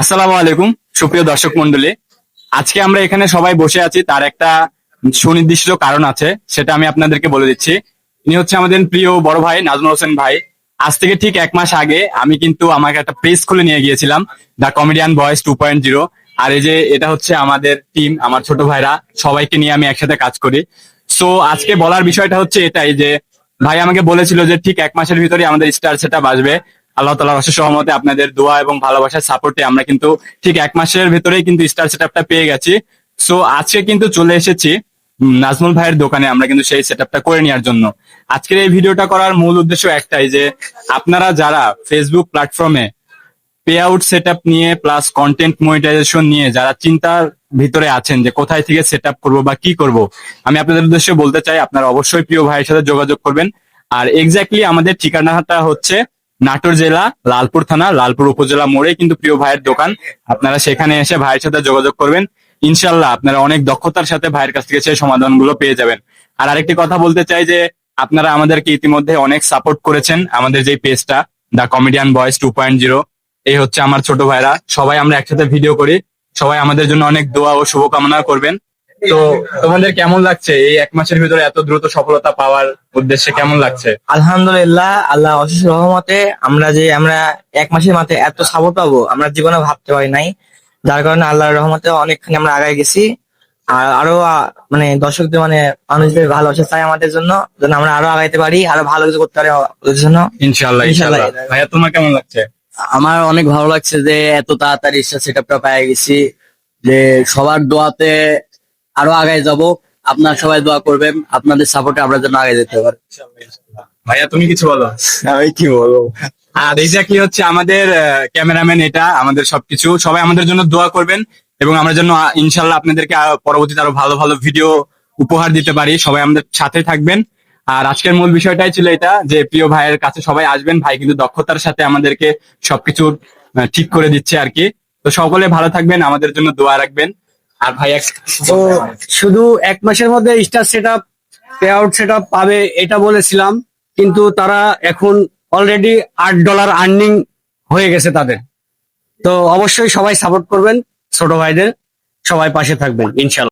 আসসালামু আলাইকুম, সুপ্রিয় দর্শক মন্ডলী আজকে আমরা এখানে সবাই বসে আছি, তার একটা সুনির্দিষ্ট কারণ আছে, সেটা আমি আপনাদেরকে বলে দিচ্ছি। ইনি হচ্ছে আমাদের প্রিয় বড় ভাই নাজমুল হোসেন ভাই। আজ থেকে ঠিক এক মাস আগে আমি কিন্তু আমাকে একটা পেজ খুলে নিয়ে গিয়েছিলাম the comedian voice two point zero আর এই যে এটা হচ্ছে আমাদের টিম আমার ছোট ভাইরা, সবাইকে নিয়ে আমি একসাথে কাজ করি। সো আজকে বলার বিষয়টা হচ্ছে এটাই যে, ভাই আমাকে বলেছিল যে ঠিক এক মাসের ভিতরে আমাদের স্টার সেটা আসবে আল্লাহ তালার অশেষ সহমতে আপনাদের দোয়া এবং ভালোবাসার সাপোর্টে আমরা কিন্তু ঠিক এক মাসের ভেতরেই কিন্তু স্টার সেটআপটা পেয়ে গেছি। সো আজকে কিন্তু চলে এসেছি নাজমুল ভাইয়ের দোকানে আমরা কিন্তু সেই সেটআপটা করে নেওয়ার জন্য। আজকের এই ভিডিওটা করার মূল উদ্দেশ্য একটাই যে, আপনারা যারা ফেসবুক প্ল্যাটফর্মে পে আউট সেট নিয়ে প্লাস কন্টেন্ট মনিটাইজেশন নিয়ে যারা চিন্তার ভিতরে আছেন যে কোথায় থেকে সেট আপ করব বা কি করব, আমি আপনাদের উদ্দেশ্যে বলতে চাই, আপনারা অবশ্যই প্রিয় ভাইয়ের সাথে যোগাযোগ করবেন। আর এক্স্যাক্টলি আমাদের ঠিকানাটা হচ্ছে নাটোর জেলা, লালপুর থানা, লালপুর উপজেলা মোড়ে কিন্তু প্রিয় ভাইয়ের দোকান। আপনারা সেখানে এসে ভাইয়ের সাথে যোগাযোগ করবেন। ইনশাল্লাহ আপনারা অনেক দক্ষতার সাথে ভাইয়ের কাছ থেকে সেই সমাধানগুলো পেয়ে যাবেন। আর আরেকটি কথা বলতে চাই যে, আপনারা আমাদেরকে ইতিমধ্যে অনেক সাপোর্ট করেছেন আমাদের যে পেজটা the comedian voice two point zero এই হচ্ছে আমার ছোট ভাইরা। সবাই আমরা একসাথে ভিডিও করি। সবাই আমাদের জন্য অনেক দোয়া ও শুভকামনা করবেন। তো তোমাদের কেমন লাগছে? এই এক মাসের ভিতরে এত দ্রুত সফলতা পাওয়ার উদ্দেশ্যে কেমন লাগছে? আলহামদুলিল্লাহ আল্লাহ অশেষ রহমতে আমরা যে আমরা এক মাসের মাথায় এত সাপোর্ট পাবো আমরা জীবনে ভাবতে পারি নাই। যার কারণে আল্লাহর রহমতে অনেকখানি আমরা আগায় গেছি। আর আরও মানে দর্শকদের মানে মানুষদের ভালোবাসা চাই আমাদের জন্য যেন আমরা আরও আগাইতে পারি আরও ভালো কিছু করতে পারি ওদের জন্য। ইনশাল্লাহ ইনশাল্লাহ। ইনশাল্লাহ ভাইয়া তোমার কেমন লাগছে? আমার অনেক ভালো লাগছে যে এত তাড়াতাড়ি সেট আপটা পেয়ে গেছি যে সবার দোয়াতে আরও আগায় যাব। আপনার সবাই দোয়া করবেন আপনাদের সাপোর্টে আমরা যেন আগে যেতে পারি। ভাইয়া তুমি কিছু বলো? আমি কি বলব? আর এক্স্যাক্টলি হচ্ছে আমাদের ক্যামেরাম্যান এটা আমাদের সবকিছু সবাই আমাদের জন্য দোয়া করবেন এবং আমরা যেন আহ, ইনশাল্লাহ আপনাদেরকে পরবর্তীতে আরও ভালো ভালো ভিডিও উপহার দিতে পারি। সবাই আমাদের সাথে থাকবেন। আর আজকের মূল বিষয়টাই ছিল এটা যে প্রিয় ভাইয়ের কাছে সবাই আসবেন। ভাই কিন্তু দক্ষতার সাথে আমাদেরকে সবকিছু ঠিক করে দিচ্ছে আর কি। তো সকলে ভালো থাকবেন আমাদের জন্য দোয়া রাখবেন। আর ভাই তো শুধু এক মাসের মধ্যে star set up pay out set up পাবে এটা বলেছিলাম, কিন্তু তারা এখন অলরেডি আট ডলার আর্নিং হয়ে গেছে তাদের। তো অবশ্যই সবাই সাপোর্ট করবেন ছোট ভাইদের, সবাই পাশে থাকবেন, ইনশাল্লাহ।